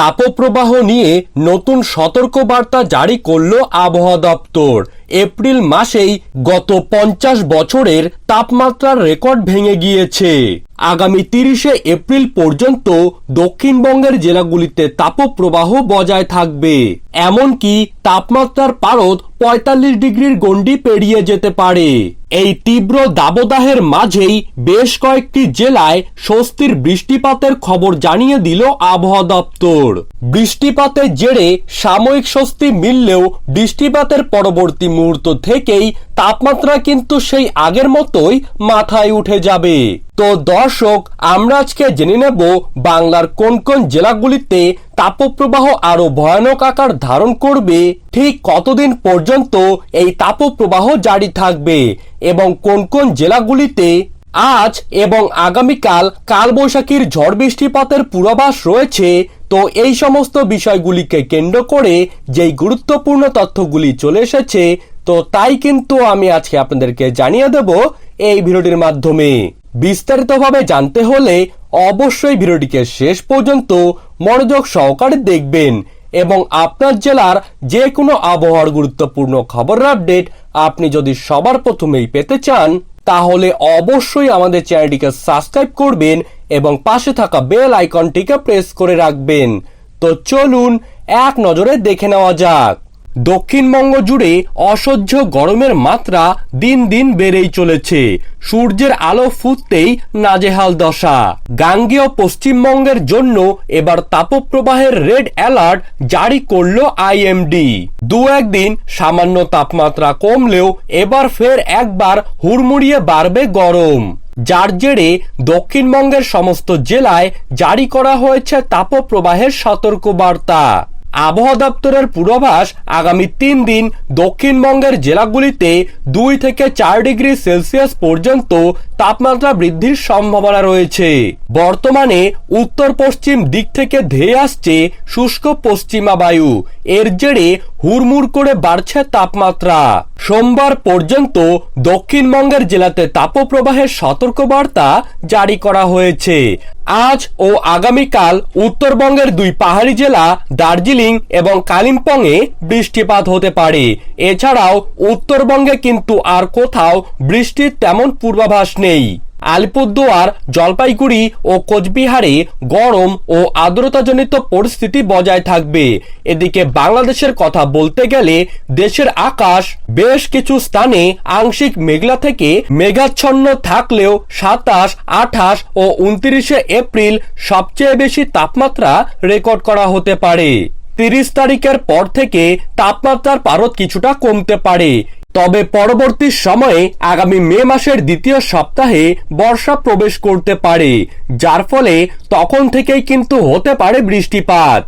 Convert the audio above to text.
তাপপ্রবাহ নিয়ে নতুন সতর্কবার্তা জারি করল আবহাওয়া দপ্তর। এপ্রিল মাসেই গত পঞ্চাশ বছরের তাপমাত্রার রেকর্ড ভেঙে গিয়েছে। আগামী তিরিশে এপ্রিল পর্যন্ত দক্ষিণবঙ্গের জেলাগুলিতে তাপপ্রবাহ বজায় থাকবে। এমনকি তাপমাত্রার পারদ পঁয়তাল্লিশ ডিগ্রির গণ্ডি পেরিয়ে যেতে পারে। এই তীব্র দাবদাহের মাঝেই বেশ কয়েকটি জেলায় স্বস্তির বৃষ্টিপাতের খবর জানিয়ে দিল আবহাওয়া দপ্তর। বৃষ্টিপাতের জেরে সাময়িক স্বস্তি মিললেও বৃষ্টিপাতের পরবর্তী মুহূর্ত থেকেই তাপমাত্রা কিন্তু সেই আগের মতোই মাথায় উঠে যাবে। তো দর্শক, আমরা আজকে জেনে নেব বাংলার কোন কোন জেলাগুলিতে তাপপ্রবাহ আরও ভয়ানক আকার ধারণ করবে। ঠিক কতদিন পর্যন্ত এই তাপপ্রবাহ জারি থাকবে এবং কোন কোন জেলাগুলিতে? আজ এবং আগামীকাল কালবৈশাখীর ঝড় বৃষ্টিপাতের পূর্বাভাস রয়েছে। তো এই সমস্ত বিষয়গুলিকে কেন্দ্র করে যেই গুরুত্বপূর্ণ তথ্যগুলি চলে এসেছে, তো তাই কিন্তু আমি আজকে আপনাদেরকে জানিয়ে দেব এই ভিডিওটির মাধ্যমে। বিস্তারিতভাবে জানতে হলে অবশ্যই ভিডিওটিকে শেষ পর্যন্ত মনোযোগ সহকারে দেখবেন এবং আপনার জেলার যে কোনো আবহাওয়ার গুরুত্বপূর্ণ খবরের আপডেট আপনি যদি সবার প্রথমেই পেতে চান, তাহলে অবশ্যই আমাদের চ্যানেলটিকে সাবস্ক্রাইব করবেন এবং পাশে থাকা বেল আইকনটিকে প্রেস করে রাখবেন। তো চলুন, এক নজরে দেখে নেওয়া যাক। দক্ষিণবঙ্গ জুড়ে অসহ্য গরমের মাত্রা দিন দিন বেড়েই চলেছে। সূর্যের আলো ফুটতেই নাজেহাল দশা। গাঙ্গেয় পশ্চিমবঙ্গের জন্য এবার তাপপ্রবাহের রেড অ্যালার্ট জারি করল আইএমডি। দু একদিন সামান্য তাপমাত্রা কমলেও এবার ফের একবার হুড়মুড়িয়ে বাড়বে গরম। যার জেরে দক্ষিণবঙ্গের সমস্ত জেলায় জারি করা হয়েছে তাপপ্রবাহের সতর্কবার্তা। আবহাওয়া দপ্তরের পূর্বাভাস আগামী তিন দিন দক্ষিণবঙ্গের জেলাগুলিতে দুই থেকে চার ডিগ্রি সেলসিয়াস পর্যন্ত তাপমাত্রা বৃদ্ধির সম্ভাবনা রয়েছে। বর্তমানে উত্তর পশ্চিম দিক থেকে ধেয়ে আসছে শুষ্ক পশ্চিমা বায়ু এর জেরে হুড়মুড় করে বাড়ছে তাপমাত্রা। সোমবার পর্যন্ত দক্ষিণবঙ্গের জেলাতে তাপপ্রবাহের সতর্কবার্তা জারি করা হয়েছে। আজ ও আগামীকাল উত্তরবঙ্গের দুই পাহাড়ি জেলা, দার্জিলিং এবং কালিম্পংয়ে বৃষ্টিপাত হতে পারে। এছাড়াও উত্তরবঙ্গে কিন্তু আর কোথাও বৃষ্টির তেমন পূর্বাভাস নেই। আলিপুরদুয়ার, জলপাইগুড়ি ও কোচবিহারে গরম ও আর্দ্রতাজনিত পরিস্থিতি বজায় থাকবে। এদিকে বাংলাদেশের কথা বলতে গেলে দেশের আকাশ বেশ কিছু স্থানে আংশিক মেঘলা থেকে মেঘাচ্ছন্ন থাকলেও সাতাশ, আঠাশ ও উনত্রিশে এপ্রিল সবচেয়ে বেশি তাপমাত্রা রেকর্ড করা হতে পারে। তিরিশ তারিখের পর থেকে তাপমাত্রার পারদ কিছুটা কমতে পারে। তবে পরবর্তী সময়ে আগামী মে মাসের দ্বিতীয় সপ্তাহে বর্ষা প্রবেশ করতে পারে, যার ফলে তখন থেকেই কিন্তু হতে পারে বৃষ্টিপাত।